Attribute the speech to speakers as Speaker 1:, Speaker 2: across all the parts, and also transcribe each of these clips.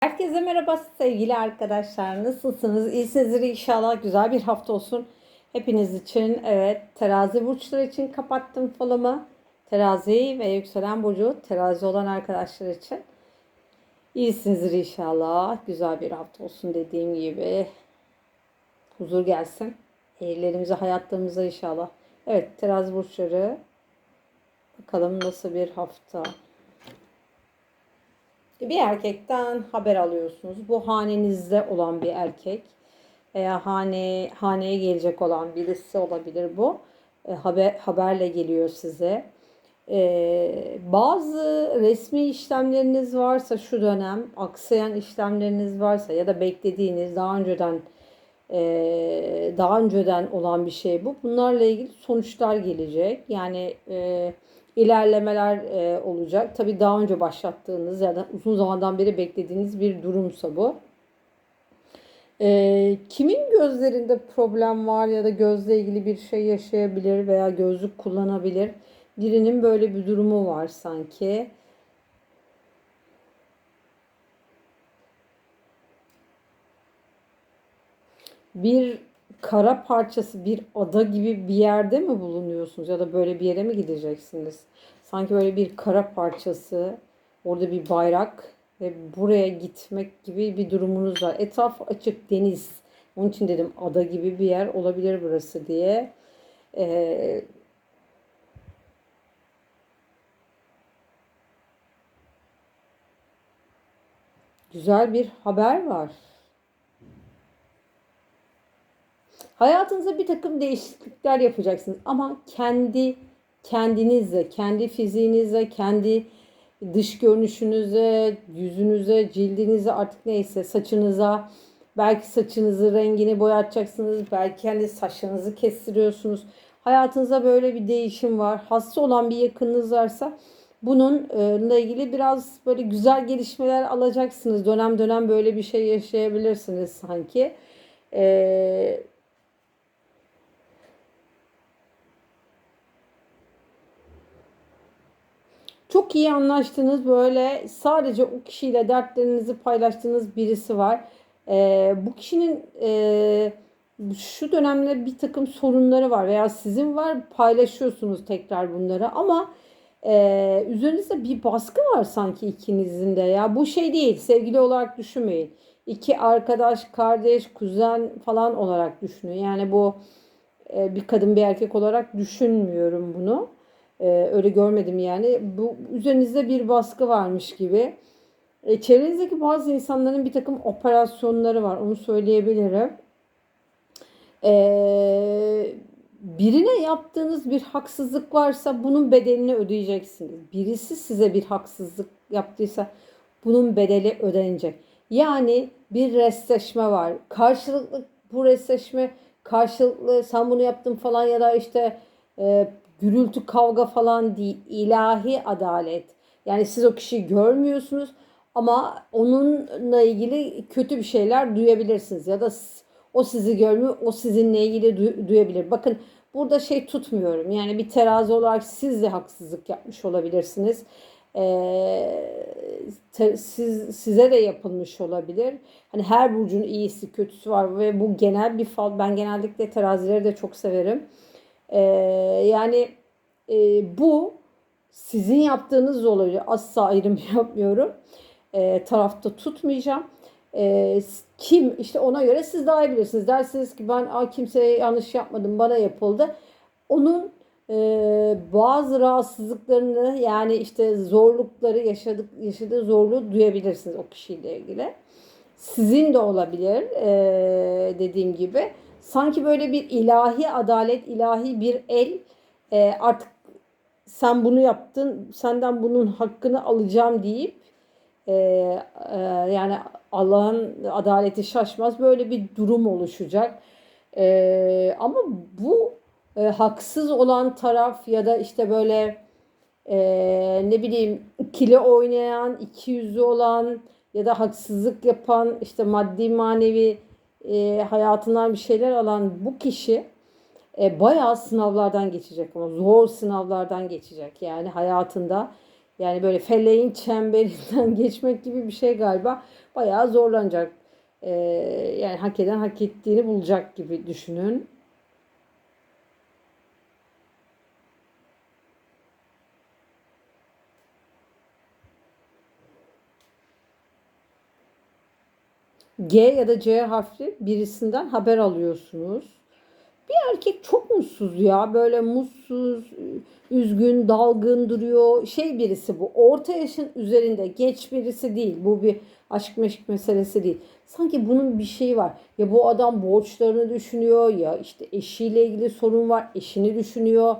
Speaker 1: Herkese merhaba sevgili arkadaşlar. Nasılsınız? İyisinizdir inşallah. Güzel bir hafta olsun. Hepiniz için evet terazi burçları için kapattım falımı. Terazi ve yükselen burcu terazi olan arkadaşlar için. İyisinizdir inşallah. Güzel bir hafta olsun dediğim gibi. Huzur gelsin. Evlerimize, hayatlarımıza inşallah. Evet terazi burçları. Bakalım nasıl bir hafta. Bir erkekten haber alıyorsunuz. Bu hanenizde olan bir erkek veya hane haneye gelecek olan birisi olabilir bu. E, haber haberle geliyor size. E, bazı resmi işlemleriniz varsa şu dönem aksayan işlemleriniz varsa ya da beklediğiniz daha önceden e, daha önceden olan bir şey bu. Bunlarla ilgili sonuçlar gelecek. Yani e, ilerlemeler e, olacak. Tabii daha önce başlattığınız ya da uzun zamandan beri beklediğiniz bir durumsa bu. E, kimin gözlerinde problem var ya da gözle ilgili bir şey yaşayabilir veya gözlük kullanabilir. Birinin böyle bir durumu var sanki. Bir kara parçası bir ada gibi bir yerde mi bulunuyorsunuz ya da böyle bir yere mi gideceksiniz? Sanki böyle bir kara parçası, orada bir bayrak ve buraya gitmek gibi bir durumunuz var. Etraf açık deniz. Onun için dedim ada gibi bir yer olabilir burası diye. Ee, güzel bir haber var. Hayatınızda bir takım değişiklikler yapacaksınız ama kendi kendinizle, kendi fiziğinizle, kendi dış görünüşünüze, yüzünüze, cildinize artık neyse saçınıza belki saçınızı rengini boyatacaksınız, belki kendi saçınızı kestiriyorsunuz. Hayatınızda böyle bir değişim var. Hasta olan bir yakınınız varsa bununla ilgili biraz böyle güzel gelişmeler alacaksınız. Dönem dönem böyle bir şey yaşayabilirsiniz sanki. Ee, Çok iyi anlaştığınız böyle sadece o kişiyle dertlerinizi paylaştığınız birisi var. Ee, bu kişinin e, şu dönemde bir takım sorunları var veya sizin var paylaşıyorsunuz tekrar bunları ama e, üzerinizde bir baskı var sanki ikinizin de ya bu şey değil sevgili olarak düşünmeyin. İki arkadaş, kardeş, kuzen falan olarak düşünün. Yani bu e, bir kadın bir erkek olarak düşünmüyorum bunu. Ee, öyle görmedim yani. Bu üzerinizde bir baskı varmış gibi. E, çevrenizdeki bazı insanların bir takım operasyonları var. Onu söyleyebilirim. E, birine yaptığınız bir haksızlık varsa bunun bedelini ödeyeceksiniz. Birisi size bir haksızlık yaptıysa bunun bedeli ödenecek. Yani bir restleşme var. Karşılıklı bu restleşme karşılıklı sen bunu yaptın falan ya da işte e, gürültü kavga falan değil. ilahi adalet. Yani siz o kişiyi görmüyorsunuz ama onunla ilgili kötü bir şeyler duyabilirsiniz ya da o sizi görmüyor, o sizinle ilgili duy, duyabilir. Bakın burada şey tutmuyorum. Yani bir terazi olarak siz de haksızlık yapmış olabilirsiniz. Ee, te, siz size de yapılmış olabilir. Hani her burcun iyisi, kötüsü var ve bu genel bir fal. Ben genellikle terazileri de çok severim. Ee, yani e, bu sizin yaptığınız olacak. Asla ayrım yapmıyorum. E, tarafta tutmayacağım. E, kim işte ona göre siz daha iyi bilirsiniz. Dersiniz ki ben Aa, kimseye yanlış yapmadım bana yapıldı. Onun e, bazı rahatsızlıklarını yani işte zorlukları yaşadık yaşadığı zorluğu duyabilirsiniz o kişiyle ilgili. Sizin de olabilir e, dediğim gibi sanki böyle bir ilahi adalet, ilahi bir el e, artık sen bunu yaptın, senden bunun hakkını alacağım deyip e, e, yani Allah'ın adaleti şaşmaz böyle bir durum oluşacak. E, ama bu e, haksız olan taraf ya da işte böyle e, ne bileyim ikili oynayan, iki yüzü olan ya da haksızlık yapan işte maddi manevi e, hayatından bir şeyler alan bu kişi e, bayağı sınavlardan geçecek ama zor sınavlardan geçecek yani hayatında Yani böyle feleğin çemberinden geçmek gibi bir şey galiba. Bayağı zorlanacak. Ee, yani hak eden hak ettiğini bulacak gibi düşünün. G ya da C harfli birisinden haber alıyorsunuz. Bir erkek çok mutsuz ya. Böyle mutsuz, üzgün, dalgın duruyor. Şey birisi bu. Orta yaşın üzerinde geç birisi değil. Bu bir aşk meşk meselesi değil. Sanki bunun bir şeyi var. Ya bu adam borçlarını düşünüyor ya işte eşiyle ilgili sorun var. Eşini düşünüyor.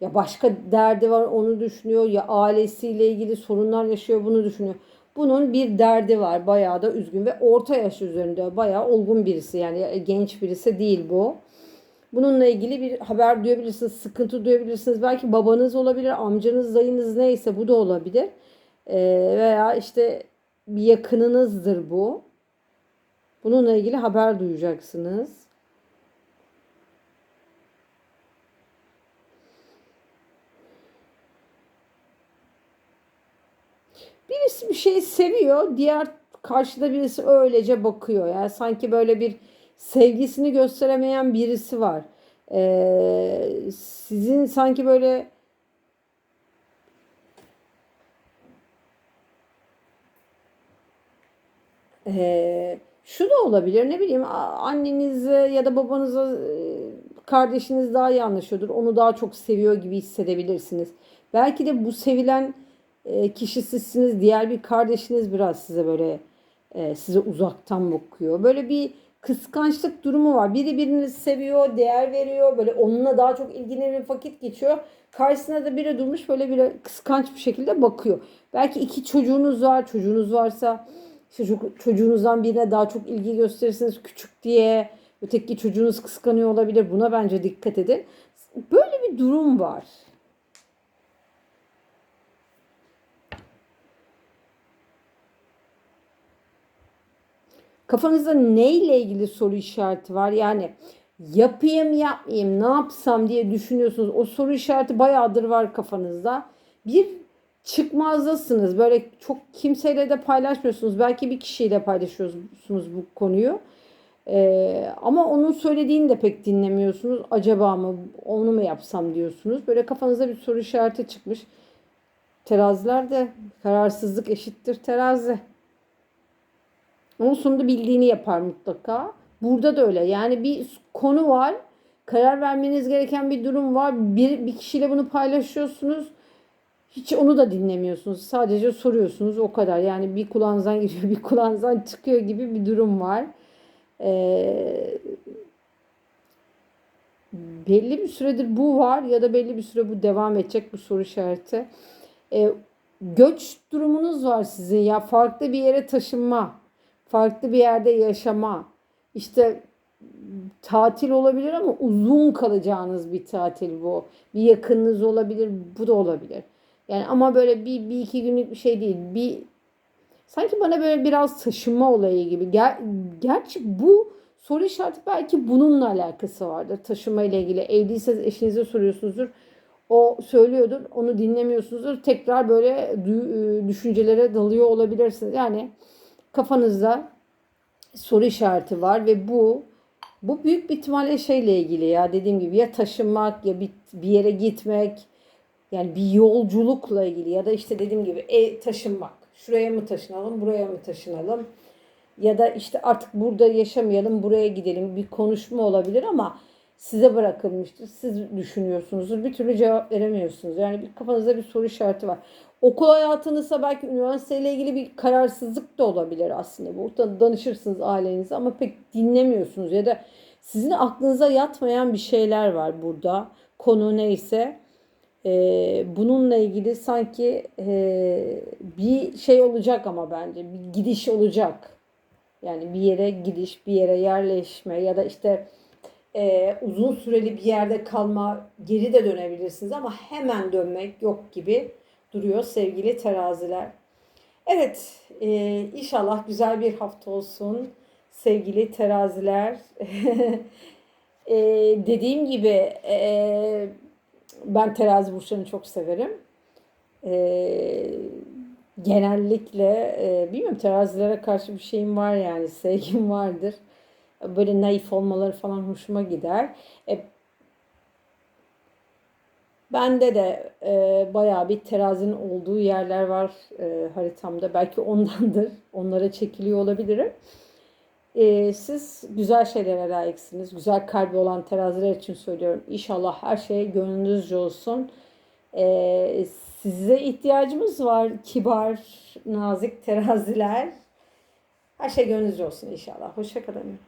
Speaker 1: Ya başka derdi var onu düşünüyor. Ya ailesiyle ilgili sorunlar yaşıyor bunu düşünüyor. Bunun bir derdi var. Bayağı da üzgün ve orta yaş üzerinde bayağı olgun birisi. Yani genç birisi değil bu. Bununla ilgili bir haber duyabilirsiniz, sıkıntı duyabilirsiniz. Belki babanız olabilir, amcanız, dayınız neyse bu da olabilir. Ee, veya işte bir yakınınızdır bu. Bununla ilgili haber duyacaksınız. Birisi bir şeyi seviyor, diğer karşıda birisi öylece bakıyor. Yani sanki böyle bir sevgisini gösteremeyen birisi var. Ee, sizin sanki böyle e, şu da olabilir ne bileyim annenize ya da babanıza kardeşiniz daha iyi anlaşıyordur. Onu daha çok seviyor gibi hissedebilirsiniz. Belki de bu sevilen kişi sizsiniz. Diğer bir kardeşiniz biraz size böyle size uzaktan bakıyor. Böyle bir kıskançlık durumu var. Biri birini seviyor, değer veriyor. Böyle onunla daha çok ilgileniyor, vakit geçiyor. Karşısına da biri durmuş böyle bir kıskanç bir şekilde bakıyor. Belki iki çocuğunuz var. Çocuğunuz varsa işte çocuğunuzdan birine daha çok ilgi gösterirsiniz küçük diye. Öteki çocuğunuz kıskanıyor olabilir. Buna bence dikkat edin. Böyle bir durum var. Kafanızda neyle ilgili soru işareti var? Yani yapayım yapmayayım ne yapsam diye düşünüyorsunuz. O soru işareti bayağıdır var kafanızda. Bir çıkmazdasınız. Böyle çok kimseyle de paylaşmıyorsunuz. Belki bir kişiyle paylaşıyorsunuz bu konuyu. Ee, ama onun söylediğini de pek dinlemiyorsunuz. Acaba mı onu mu yapsam diyorsunuz. Böyle kafanızda bir soru işareti çıkmış. Teraziler de kararsızlık eşittir terazi. Onun sonunda bildiğini yapar mutlaka. Burada da öyle. Yani bir konu var. Karar vermeniz gereken bir durum var. Bir, bir kişiyle bunu paylaşıyorsunuz. Hiç onu da dinlemiyorsunuz. Sadece soruyorsunuz o kadar. Yani bir kulağınızdan giriyor bir kulağınızdan çıkıyor gibi bir durum var. Ee, belli bir süredir bu var ya da belli bir süre bu devam edecek bu soru işareti. Ee, göç durumunuz var sizin ya farklı bir yere taşınma farklı bir yerde yaşama, işte tatil olabilir ama uzun kalacağınız bir tatil bu. Bir yakınınız olabilir, bu da olabilir. Yani ama böyle bir, bir iki günlük bir şey değil. Bir sanki bana böyle biraz taşınma olayı gibi. Ger gerçi bu soru işareti belki bununla alakası vardır. Taşıma ile ilgili. Evliyseniz eşinize soruyorsunuzdur. O söylüyordur. Onu dinlemiyorsunuzdur. Tekrar böyle düşüncelere dalıyor olabilirsiniz. Yani kafanızda soru işareti var ve bu bu büyük bir ihtimalle şeyle ilgili ya dediğim gibi ya taşınmak ya bir, bir yere gitmek yani bir yolculukla ilgili ya da işte dediğim gibi e, taşınmak. Şuraya mı taşınalım, buraya mı taşınalım? Ya da işte artık burada yaşamayalım, buraya gidelim. Bir konuşma olabilir ama size bırakılmıştır. Siz düşünüyorsunuzdur. Bir türlü cevap veremiyorsunuz. Yani bir kafanızda bir soru işareti var. Okul hayatınızda belki üniversiteyle ilgili bir kararsızlık da olabilir aslında. Burada danışırsınız ailenize ama pek dinlemiyorsunuz ya da sizin aklınıza yatmayan bir şeyler var burada. Konu neyse. Ee, bununla ilgili sanki e, bir şey olacak ama bence bir gidiş olacak. Yani bir yere gidiş, bir yere yerleşme ya da işte e, uzun süreli bir yerde kalma, geri de dönebilirsiniz ama hemen dönmek yok gibi duruyor sevgili teraziler. Evet, e, inşallah güzel bir hafta olsun sevgili teraziler. e, dediğim gibi e, ben terazi burçlarını çok severim. Ee, genellikle e, bilmiyorum terazilere karşı bir şeyim var yani sevgim vardır. Böyle naif olmaları falan hoşuma gider. E, bende de e, bayağı bir terazinin olduğu yerler var e, haritamda. Belki ondandır. Onlara çekiliyor olabilirim. E, siz güzel şeylere layıksınız. Güzel kalbi olan teraziler için söylüyorum. İnşallah her şey gönlünüzce olsun. E, size ihtiyacımız var. Kibar, nazik teraziler. Her şey gönlünüzce olsun inşallah. Hoşçakalın.